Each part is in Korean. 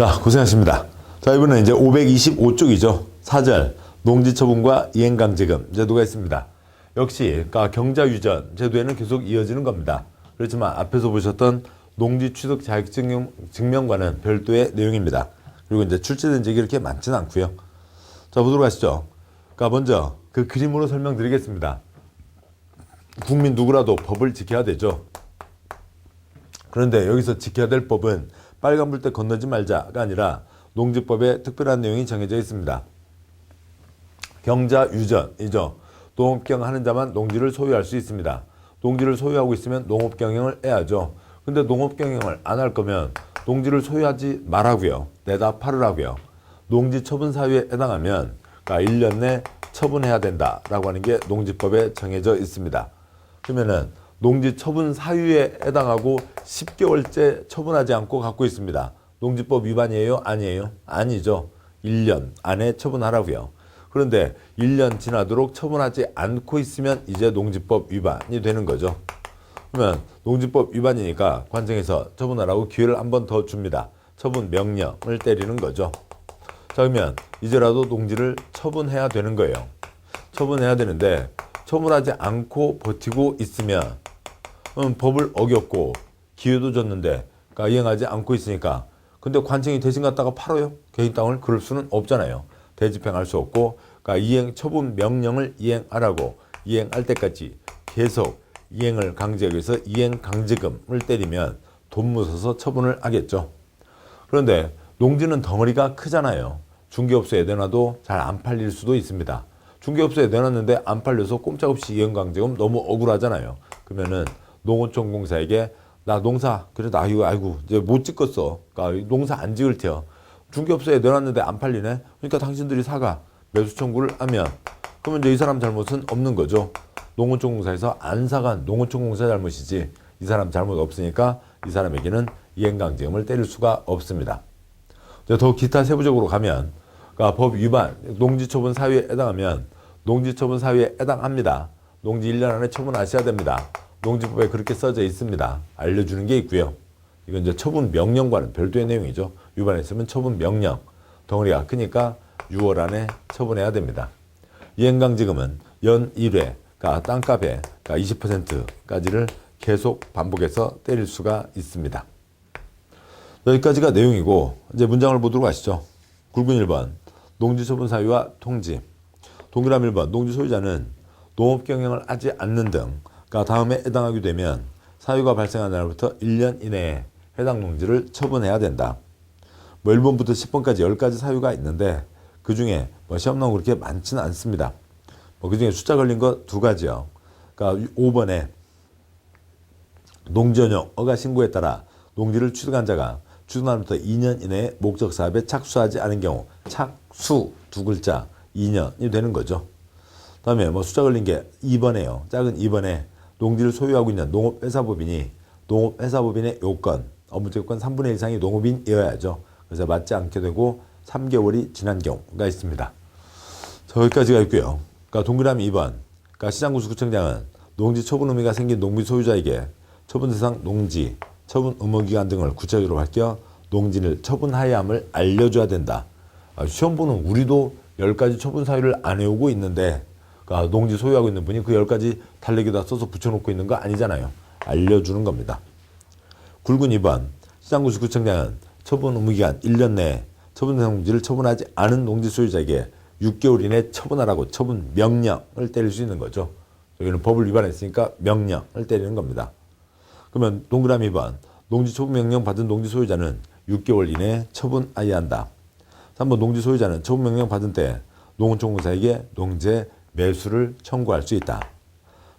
자, 고생하십니다. 자, 이번엔 이제 525쪽이죠. 사절, 농지처분과 이행강제금 제도가 있습니다. 역시, 그러니까 경자유전 제도에는 계속 이어지는 겁니다. 그렇지만 앞에서 보셨던 농지취득 자격증명 증명과는 별도의 내용입니다. 그리고 이제 출제된 적이 이렇게 많지는 않고요. 자, 보도록 하시죠. 그러니까 먼저 그 그림으로 설명드리겠습니다. 국민 누구라도 법을 지켜야 되죠. 그런데 여기서 지켜야 될 법은 빨간불 때 건너지 말자가 아니라 농지법에 특별한 내용이 정해져 있습니다. 경자 유전이죠. 농업경 하는 자만 농지를 소유할 수 있습니다. 농지를 소유하고 있으면 농업 경영을 해야죠. 근데 농업 경영을 안 할 거면 농지를 소유하지 말라고요. 내다 팔으라고요. 농지 처분 사유에 해당하면 그러니까 1년 내 처분해야 된다라고 하는 게 농지법에 정해져 있습니다. 그러면은 농지 처분 사유에 해당하고 10개월째 처분하지 않고 갖고 있습니다. 농지법 위반이에요? 아니에요? 아니죠. 1년 안에 처분하라고요. 그런데 1년 지나도록 처분하지 않고 있으면 이제 농지법 위반이 되는 거죠. 그러면 농지법 위반이니까 관청에서 처분하라고 기회를 한 번 더 줍니다. 처분 명령을 때리는 거죠. 자 그러면 이제라도 농지를 처분해야 되는 거예요. 처분해야 되는데 처분하지 않고 버티고 있으면 음, 법을 어겼고 기회도 줬는데 그러니까 이행하지 않고 있으니까 근데 관청이 대신 갖다가 팔아요? 개인 땅을 그럴 수는 없잖아요. 대집행할 수 없고 그러니까 이행 처분 명령을 이행하라고 이행할 때까지 계속 이행을 강제하기 위해서 이행 강제금을 때리면 돈 묻어서 처분을 하겠죠. 그런데 농지는 덩어리가 크잖아요. 중개업소에 내놔도 잘 안 팔릴 수도 있습니다. 중개업소에 내놨는데 안 팔려서 꼼짝없이 이행 강제금 너무 억울하잖아요. 그러면은 농어촌 공사에게 나 농사 그래 나 이거 아이고 이제 못 짓겠어. 그러니까 농사 안 지을 테요. 중개업소에 내놨는데 안 팔리네. 그러니까 당신들이 사가 매수 청구를 하면 그러면 이제 이 사람 잘못은 없는 거죠. 농어촌 공사에서 안 사간 농어촌 공사 잘못이지 이 사람 잘못 없으니까 이 사람에게는 이행강제금을 때릴 수가 없습니다. 더 기타 세부적으로 가면 그러니까 법 위반, 농지처분 사유에 해당하면 농지처분 사유에 해당합니다. 농지 1년 안에 처분하셔야 됩니다. 농지법에 그렇게 써져 있습니다. 알려주는 게 있고요. 이건 이제 처분 명령과는 별도의 내용이죠. 위반했으면 처분 명령. 덩어리가 크니까 6월 안에 처분해야 됩니다. 이행강제금은 연 1회, 그러니까 땅값의 그러니까 20%까지를 계속 반복해서 때릴 수가 있습니다. 여기까지가 내용이고 이제 문장을 보도록 하시죠. 굵은 1번 농지 처분 사유와 통지 동그라미 1번 농지 소유자는 농업 경영을 하지 않는 등 그러니까 다음에 해당하게 되면 사유가 발생한 날부터 1년 이내에 해당 농지를 처분해야 된다. 뭐 1번부터 10번까지 10가지 사유가 있는데 그 중에 뭐 시험 나온 그렇게 많지는 않습니다. 뭐 그 중에 숫자 걸린 거 두 가지요. 그러니까 5번에 농지연용 어가 신고에 따라 농지를 취득한 자가 취득날부터 2년 이내에 목적 사업에 착수하지 않은 경우 착수 두 글자 2년이 되는 거죠. 다음에 뭐 숫자 걸린 게 2번에요. 작은 2번에 농지를 소유하고 있는 농업회사법인이 농업회사법인의 요건, 업무조건 3분의 1 이상이 농업인이어야죠. 그래서 맞지 않게 되고 3개월이 지난 경우가 있습니다. 자, 여기까지가 있고요. 그러니까 동그라미 2번. 그러니까 시장구수구청장은 농지 처분 의무가 생긴 농지 소유자에게 처분 대상 농지, 처분 의무 기간 등을 구체적으로 밝혀 농지를 처분하여야 함을 알려줘야 된다. 아, 시험 보는 우리도 10가지 처분 사유를 안 해오고 있는데 그러니까 농지 소유하고 있는 분이 그 10가지 달래기다 써서 붙여놓고 있는 거 아니잖아요. 알려주는 겁니다. 굵은 2번 시장구수구청장은 처분 의무기간 1년 내에 처분 농지를 처분하지 않은 농지 소유자에게 6개월 이내 처분하라고 처분 명령을 때릴 수 있는 거죠. 여기는 법을 위반했으니까 명령을 때리는 겁니다. 그러면 동그라미 2번 농지 처분 명령 받은 농지 소유자는 6개월 이내에 처분하여야 한다. 3번 농지 소유자는 처분 명령 받은 때 농어촌공사에게 농지의 매수를 청구할 수 있다.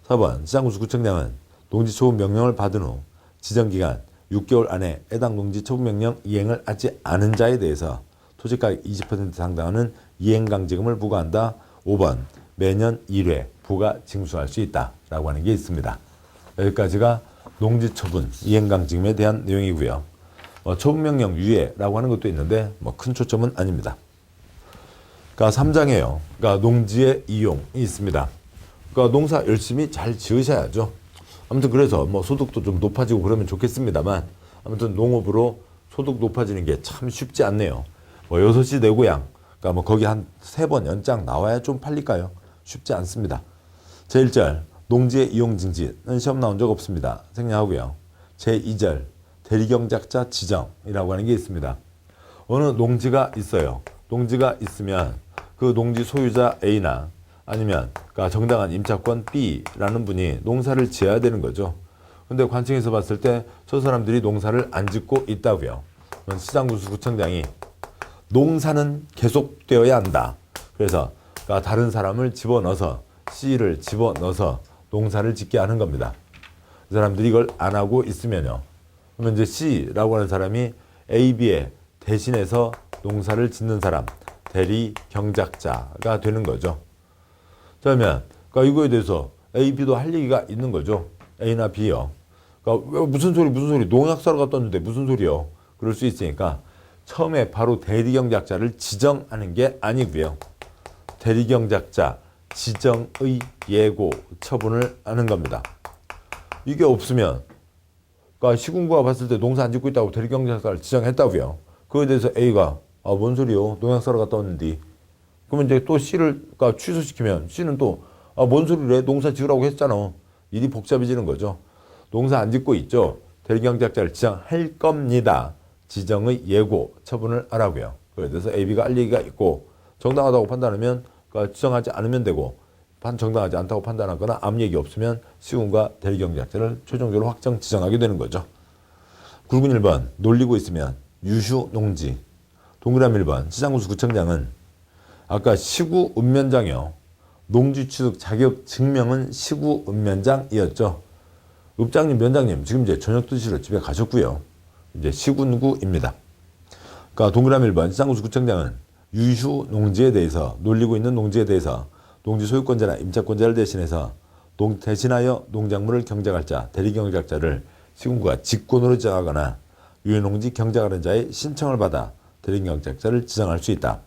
4번 시장구수 구청장은 농지 처분 명령을 받은 후 지정기간 6개월 안에 해당 농지 처분 명령 이행을 하지 않은 자에 대해서 토지가격 20% 상당하는 이행강제금을 부과한다. 5번 매년 1회 부과 징수할 수 있다 라고 하는 게 있습니다. 여기까지가 농지처분 이행강제금에 대한 내용이고요. 어, 처분명령 유예라고 하는 것도 있는데 뭐 큰 초점은 아닙니다. 그러니까 3장에요. 그러니까 농지의 이용이 있습니다. 그러니까 농사 열심히 잘 지으셔야죠. 아무튼 그래서 뭐 소득도 좀 높아지고 그러면 좋겠습니다만 아무튼 농업으로 소득 높아지는 게 참 쉽지 않네요. 뭐 6시 내 고향. 그러니까 뭐 거기 한 세 번 연장 나와야 좀 팔릴까요? 쉽지 않습니다. 제1절 농지의 이용 증지는 시험 나온 적 없습니다. 생략하고요. 제2절 대리경작자 지정이라고 하는 게 있습니다. 어느 농지가 있어요. 농지가 있으면 그 농지 소유자 A나 아니면 그러니까 정당한 임차권 B라는 분이 농사를 지어야 되는 거죠. 근데 관청에서 봤을 때 저 사람들이 농사를 안 짓고 있다고요. 그럼 시장군수 구청장이 농사는 계속되어야 한다. 그래서 그러니까 다른 사람을 집어넣어서 C를 집어넣어서 농사를 짓게 하는 겁니다. 이 사람들이 이걸 안 하고 있으면요. 그러면 이제 C라고 하는 사람이 A, B에 대신해서 농사를 짓는 사람, 대리 경작자가 되는 거죠. 그러면 그러니까 이거에 대해서 A, B도 할 얘기가 있는 거죠. A나 B요. 그러니까 왜 무슨 소리 무슨 소리 농약 사러 갔다 왔는데 무슨 소리요? 그럴 수 있으니까 처음에 바로 대리 경작자를 지정하는 게 아니고요. 대리 경작자 지정의 예고 처분을 하는 겁니다. 이게 없으면 그러니까 시군구가 봤을 때 농사 안 짓고 있다고 대리 경작자를 지정했다고요. 그거에 대해서 A가 아 뭔 소리요? 농약 사러 갔다 왔는데 그러면 이제 또 C를 그러니까 취소시키면 C는 또 아 뭔 소리래? 농사 지으라고 했잖아. 일이 복잡해지는 거죠. 농사 안 짓고 있죠. 대리 경작자를 지정할 겁니다. 지정의 예고 처분을 하라고요. 대해서 AB가 할 얘기가 있고 정당하다고 판단하면 그러니까 지정하지 않으면 되고 반 정당하지 않다고 판단하거나 아무 얘기 없으면 시군과 대리 경작자를 최종적으로 확정 지정하게 되는 거죠. 굵은 1번 놀리고 있으면 유휴 농지 동그라미 1번 시장군수 구청장은 아까 시구 읍면장이요. 농지 취득 자격 증명은 시구 읍면장이었죠. 읍장님, 면장님 지금 이제 저녁 드시러 집에 가셨고요. 이제 시군구입니다. 그러니까 동그라미 1번 시장군수 구청장은 유휴 농지에 대해서 놀리고 있는 농지에 대해서 농지 소유권자나 임차권자를 대신해서 농, 대신하여 농작물을 경작할 자, 대리경작자를 시군구가 직권으로 지정하거나 유휴농지 경작하는 자의 신청을 받아 대리경작자를 지정할 수 있다.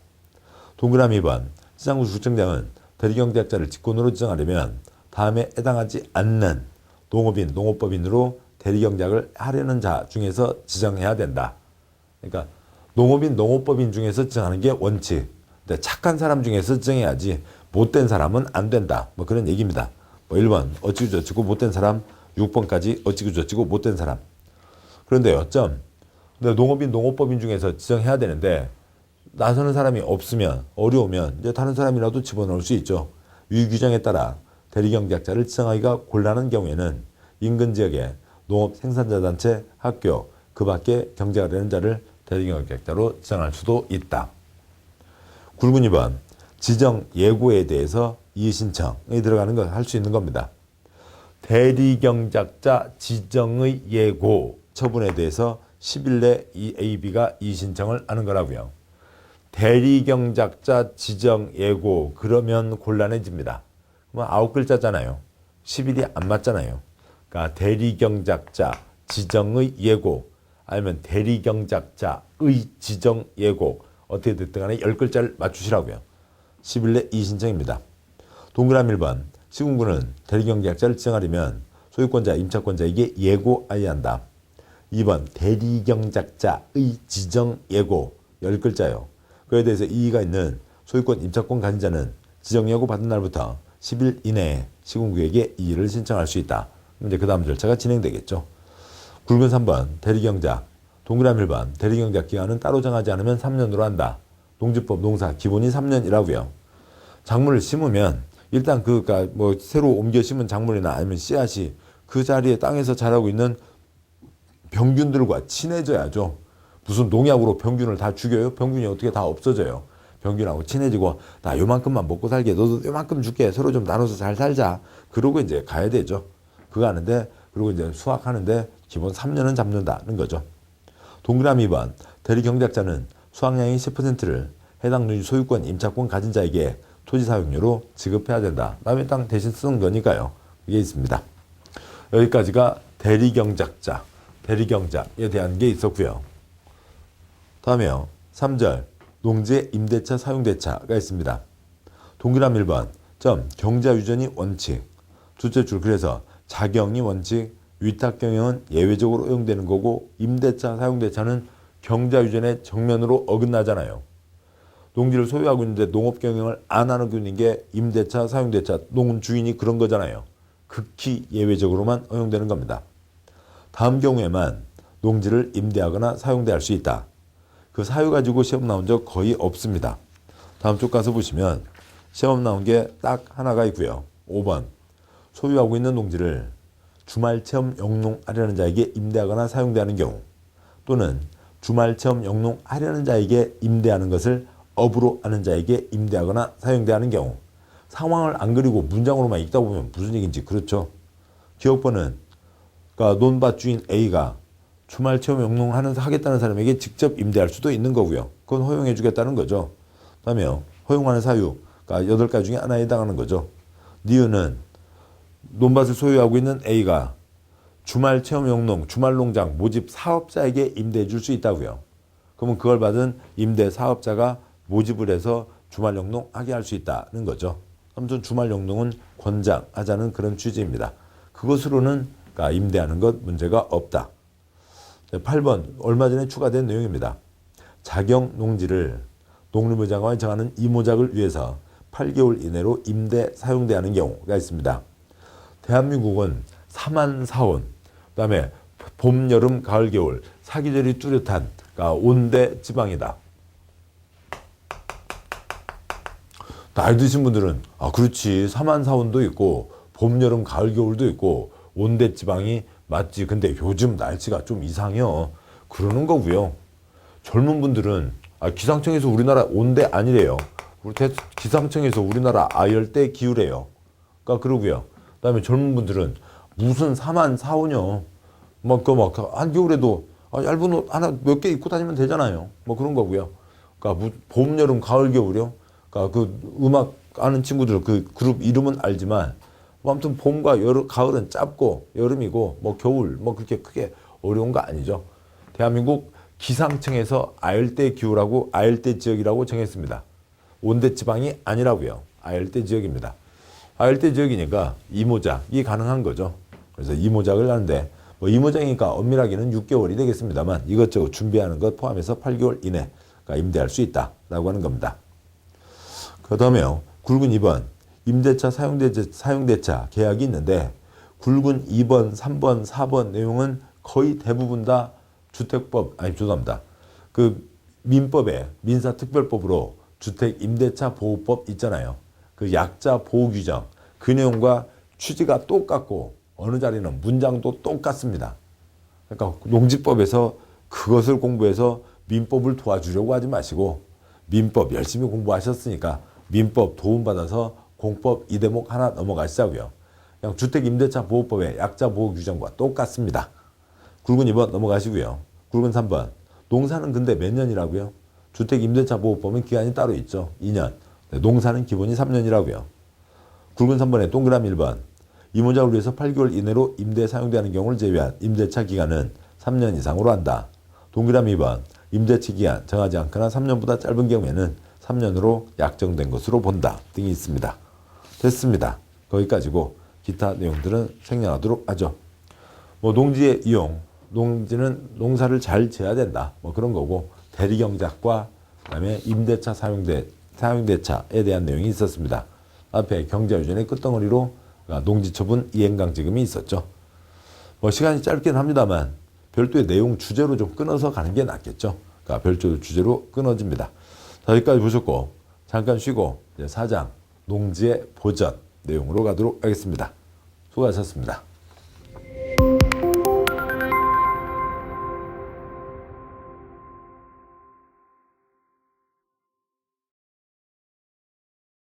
동그라미 2번 시장군수 구청장은 대리경작자를 직권으로 지정하려면 다음에 해당하지 않는 농업인, 농업법인으로 대리경작을 하려는 자 중에서 지정해야 된다. 그러니까 농업인, 농업법인 중에서 지정하는 게 원칙. 근데 착한 사람 중에서 지정해야지 못된 사람은 안 된다. 뭐 그런 얘기입니다. 뭐 1번 어찌고 저찌고 못된 사람, 6번까지 어찌고 저찌고 못된 사람. 그런데 요, 점. 근데 농업인, 농업법인 중에서 지정해야 되는데 나서는 사람이 없으면 어려우면 이제 다른 사람이라도 집어넣을 수 있죠. 위 규정에 따라 대리경작자를 지정하기가 곤란한 경우에는 인근 지역에 농업 생산자 단체, 학교 그 밖에 경작하려는 자를 대리경작자로 지정할 수도 있다. 굵은 2번 지정 예고에 대해서 이의 신청이 들어가는 걸 할 수 있는 겁니다. 대리경작자 지정의 예고 처분에 대해서 10일 내 이 AB가 이의 신청을 하는 거라고요. 대리경작자 지정 예고 그러면 곤란해집니다. 그러면 아홉 글자잖아요. 10일이 안 맞잖아요. 그러니까 대리경작자 지정의 예고 아니면 대리경작자의 지정 예고 어떻게 됐든 간에 10글자를 맞추시라고요. 10일 내 이 신청입니다. 동그라미 1번 시군구는 대리경작자를 지정하려면 소유권자, 임차권자에게 예고해야 한다. 2번 대리경작자의 지정 예고 10글자요. 그에 대해서 이의가 있는 소유권 임차권 가진 자는 지정 예고 받은 날부터 10일 이내에 시군구에게 이의를 신청할 수 있다. 이제 그 다음 절차가 진행되겠죠. 굵은 3번 대리경작 동그라미 1번 대리경작 기간은 따로 정하지 않으면 3년으로 한다. 농지법 농사 기본이 3년이라고요. 작물을 심으면 일단 그니까 뭐 새로 옮겨 심은 작물이나 아니면 씨앗이 그 자리에 땅에서 자라고 있는 병균들과 친해져야죠. 무슨 농약으로 병균을 다 죽여요? 병균이 어떻게 다 없어져요? 병균하고 친해지고 나 요만큼만 먹고 살게 너도 요만큼 줄게 서로 좀 나눠서 잘 살자 그러고 이제 가야 되죠. 그거 하는데 그리고 이제 수확하는데 기본 3년은 잡는다는 거죠. 동그라미 2번 대리 경작자는 수확량의 10%를 해당 농지 소유권 임차권 가진 자에게 토지 사용료로 지급해야 된다. 남의 땅 대신 쓰는 거니까요. 이게 있습니다. 여기까지가 대리 경작자, 대리 경작에 대한 게 있었고요. 다음에요. 3절 농지의 임대차 사용대차가 있습니다. 동그라미 1번 점 경자 유전이 원칙 둘째 줄 그래서 자경이 원칙 위탁 경영은 예외적으로 허용되는 거고 임대차 사용대차는 경자유전의 정면으로 어긋나잖아요. 농지를 소유하고 있는데 농업 경영을 안 하고 있는 게 임대차, 사용대차, 농 주인이 그런 거잖아요. 극히 예외적으로만 허용되는 겁니다. 다음 경우에만 농지를 임대하거나 사용대할 수 있다. 그 사유 가지고 시험 나온 적 거의 없습니다. 다음 쪽 가서 보시면 시험 나온 게 딱 하나가 있고요. 5번 소유하고 있는 농지를 주말 체험 영농하려는 자에게 임대하거나 사용대하는 경우 또는 주말 체험 영농하려는 자에게 임대하는 것을 업으로 하는 자에게 임대하거나 사용대하는 경우 상황을 안 그리고 문장으로만 읽다 보면 무슨 얘기인지 그렇죠. 기업번은 그러니까 논밭 주인 A가 주말 체험 영농하는 하겠다는 사람에게 직접 임대할 수도 있는 거고요. 그건 허용해 주겠다는 거죠. 그다음에 허용하는 사유 그러니까 여덟 가지 중에 하나에 해당하는 거죠. 니은은 논밭을 소유하고 있는 A가 주말 체험 영농, 주말 농장 모집 사업자에게 임대해 줄 수 있다고요. 그러면 그걸 받은 임대 사업자가 모집을 해서 주말 영농 하게 할 수 있다는 거죠. 아무튼 주말 영농은 권장하자는 그런 취지입니다. 그것으로는 그러니까 임대하는 것 문제가 없다. 8번 얼마 전에 추가된 내용입니다. 자경 농지를 농림부 장관이 정하는 이모작을 위해서 8개월 이내로 임대 사용대하는 경우가 있습니다. 대한민국은 사만 사온 그다음에 봄, 여름, 가을, 겨울 사계절이 뚜렷한 그러니까 온대 지방이다. 나이 드신 분들은 아 그렇지 사만 사온도 있고 봄, 여름, 가을, 겨울도 있고 온대 지방이 맞지. 근데 요즘 날씨가 좀 이상해요. 그러는 거고요. 젊은 분들은 아 기상청에서 우리나라 온대 아니래요. 우리 대- 기상청에서 우리나라 아열대 기후래요. 그러니까 그러고요. 그다음에 젊은 분들은 무슨 사만 사오냐. 막 그 막 한겨울에도 아, 얇은 옷 하나 몇 개 입고 다니면 되잖아요. 뭐 그런 거고요. 그러니까 무- 봄, 여름, 가을, 겨울이요. 그러니까 그 음악 아는 친구들 그 그룹 이름은 알지만 뭐 아무튼 봄과 여름, 가을은 짧고 여름이고 뭐 겨울 뭐 그렇게 크게 어려운 거 아니죠. 대한민국 기상청에서 아열대 기후라고 아열대 지역이라고 정했습니다. 온대 지방이 아니라고요. 아열대 지역입니다. 아열대 지역이니까 이모작이 가능한 거죠. 그래서 이모작을 하는데 뭐 이모작이니까 엄밀하게는 6개월이 되겠습니다만 이것저것 준비하는 것 포함해서 8개월 이내가 임대할 수 있다라고 하는 겁니다. 그 다음에요. 굵은 2번. 임대차 사용대차, 사용대차 계약이 있는데 굵은 2번, 3번, 4번 내용은 거의 대부분 다 주택법, 아니 죄송합니다. 그 민법에 민사특별법으로 주택 임대차 보호법 있잖아요. 그 약자 보호 규정 그 내용과 취지가 똑같고 어느 자리는 문장도 똑같습니다. 그러니까 농지법에서 그것을 공부해서 민법을 도와주려고 하지 마시고 민법 열심히 공부하셨으니까 민법 도움받아서 공법 이 대목 하나 넘어가시자고요. 그냥 주택임대차 보호법의 약자 보호 규정과 똑같습니다. 굵은 2번 넘어가시고요. 굵은 3번. 농사는 근데 몇 년이라고요? 주택임대차 보호법은 기간이 따로 있죠. 2년. 네, 농사는 기본이 3년이라고요. 굵은 3번에 동그라미 1번. 이모작을 위해서 8개월 이내로 임대 사용되는 경우를 제외한 임대차 기간은 3년 이상으로 한다. 동그라미 2번. 임대차 기간 정하지 않거나 3년보다 짧은 경우에는 3년으로 약정된 것으로 본다. 등이 있습니다. 됐습니다. 거기까지고 기타 내용들은 생략하도록 하죠. 뭐 농지의 이용, 농지는 농사를 잘 지어야 된다. 뭐 그런 거고 대리 경작과 그다음에 임대차 사용대 사용대차에 대한 내용이 있었습니다. 앞에 경제유전의 끝덩어리로 농지처분 이행강제금이 있었죠. 뭐 시간이 짧긴 합니다만 별도의 내용 주제로 좀 끊어서 가는 게 낫겠죠. 그러니까 별도 주제로 끊어집니다. 자, 여기까지 보셨고 잠깐 쉬고 이제 사장 농지의 보전 내용으로 가도록 하겠습니다. 수고하셨습니다.